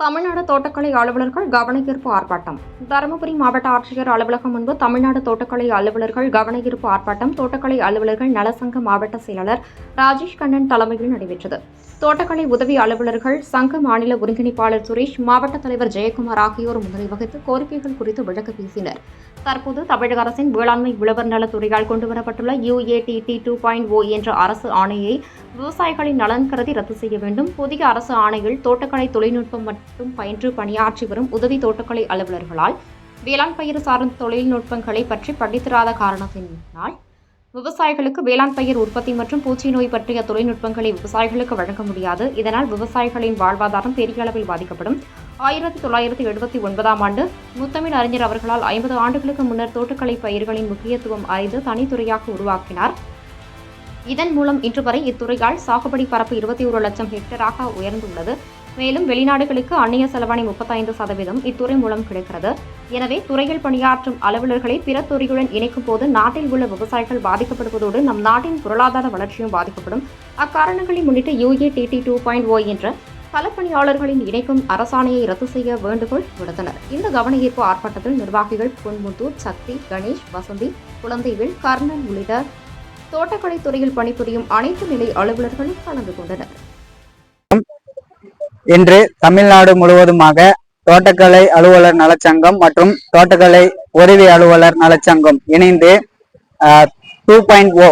தமிழ்நாடு தோட்டக்கலை அலுவலர்கள் கவனஈர்ப்பு ஆர்ப்பாட்டம். தருமபுரி மாவட்ட ஆட்சியர் அலுவலகம் முன்பு தமிழ்நாடு தோட்டக்கலை அலுவலர்கள் கவனஈர்ப்பு ஆர்ப்பாட்டம் தோட்டக்கலை அலுவலர்கள் நலசங்க மாவட்ட செயலாளர் ராஜேஷ் கண்ணன் தலைமையில் நடைபெற்றது. தோட்டக்கலை உதவி அலுவலர்கள் சங்க மாநில ஒருங்கிணைப்பாளர் சுரேஷ் மாவட்ட தலைவர் ஜெயக்குமார் ஆகியோர் முன்னிலை வகித்து கோரிக்கைகள் குறித்து விளக்க பேசினர் தற்போது தமிழக அரசின் வேளாண்மை உழவர் நலத்துறையால் கொண்டுவரப்பட்டுள்ள யுஏடிடி டூ பாயிண்ட் ஓ என்ற அரசு ஆணையை விவசாயிகளின் நலன் கருதி ரத்து செய்ய வேண்டும். புதிய அரசு ஆணையில் தோட்டக்கலை தொழில்நுட்பம் மற்றும் பயின்று பணியாற்றி வரும் உதவி தோட்டக்கலை அலுவலர்களால் வேளாண் பயிர் சார்ந்த தொழில்நுட்பங்களை பற்றி படித்திராத காரணத்தினால் விவசாயிகளுக்கு வேளாண் பயிர் உற்பத்தி மற்றும் பூச்சி நோய் பற்றிய தொழில்நுட்பங்களை விவசாயிகளுக்கு வழங்க முடியாது. இதனால் விவசாயிகளின் வாழ்வாதாரம் பெரிய அளவில் பாதிக்கப்படும். ஆயிரத்தி தொள்ளாயிரத்தி எழுபத்தி ஒன்பதாம் ஆண்டு முத்தமிழ் அறிஞர் அவர்களால் ஐம்பது ஆண்டுகளுக்கு முன்னர் தோட்டக்கலை பயிர்களின் முக்கியத்துவம் அறிந்து தனித்துறையாக உருவாக்கினார். இதன் மூலம் இன்று வரை இத்துறையால் சாகுபடி பரப்பு இருபத்தி ஒரு லட்சம் ஹெக்டராக உயர்ந்துள்ளது. மேலும் வெளிநாடுகளுக்கு அந்நிய செலவாணி முப்பத்தைந்து சதவீதம் இத்துறை மூலம் கிடைக்கிறது. எனவே துறையில் பணியாற்றும் அலுவலர்களை பிற துறையுடன் இணைக்கும் போது நாட்டில் உள்ள விவசாயிகள் பாதிக்கப்படுவதோடு நம் நாட்டின் பொருளாதார வளர்ச்சியும் பாதிக்கப்படும். அக்காரணங்களை முன்னிட்டு U A D T two point O என்ற களப்பணியாளர்களின் இணைக்கும் அரசாணையை ரத்து செய்ய வேண்டுகோள் விடுத்தனர். இந்த கவனஈர்ப்பு ஆர்ப்பாட்டத்தில் நிர்வாகிகள் பொன்முத்தூர் சக்தி கணேஷ் வசந்தி குழந்தைவேல் கர்ணன் உள்ளிட்ட தோட்டக்கலை துறையில் பணிபுரியும் அனைத்து நிலை அலுவலர்களும் கலந்து கொண்டனர். இன்று தமிழ்நாடு முழுவதுமாக தோட்டக்கலை அலுவலர் நலச்சங்கம் மற்றும் தோட்டக்கலை உதவி அலுவலர் நலச்சங்கம் இணைந்து டூ பாயிண்ட் ஓ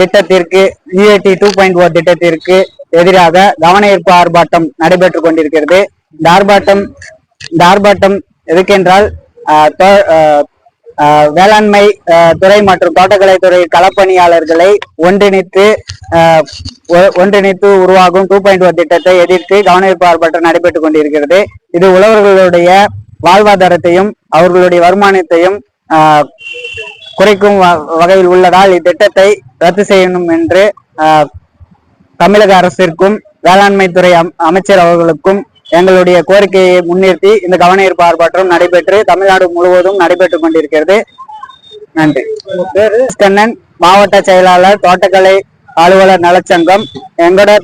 திட்டத்திற்கு யூஏடி டூ பாயிண்ட் ஓ திட்டத்திற்கு எதிராக கவனயீர்ப்பு ஆர்ப்பாட்டம் நடைபெற்றுக் கொண்டிருக்கிறது. இந்த ஆர்ப்பாட்டம் இந்த ஆர்ப்பாட்டம் எதுக்கென்றால் வேளாண்மை துறை மற்றும் தோட்டக்கலை துறை களப்பணியாளர்களை ஒன்றிணைத்து ஆஹ் ஒ- ஒன்றிணைத்து உருவாகும் டூ பாயிண்ட் ஓ திட்டத்தை எதிர்த்து கவனிப்பு ஆர்ப்பாட்டம் நடைபெற்றுக் கொண்டிருக்கிறது. இது உழவர்களுடைய வாழ்வாதாரத்தையும் அவர்களுடைய வருமானத்தையும் ஆஹ் குறைக்கும் வ- வகையில் உள்ளதால் இத்திட்டத்தை ரத்து செய்யணும் என்று ஆஹ் தமிழக அரசிற்கும் வேளாண்மை துறை அம்- அமைச்சர் அவர்களுக்கும் எங்களுடைய கோரிக்கையை முன்னிறுத்தி இந்த கவனஈர்ப்பு ஆர்ப்பாட்டம் நடைபெற்று தமிழ்நாடு முழுவதும் நடைபெற்றுக் கொண்டிருக்கிறது. நன்றி. கண்ணன் மாவட்ட செயலாளர் தோட்டக்கலை அலுவலர் நலச்சங்கம். எங்களோட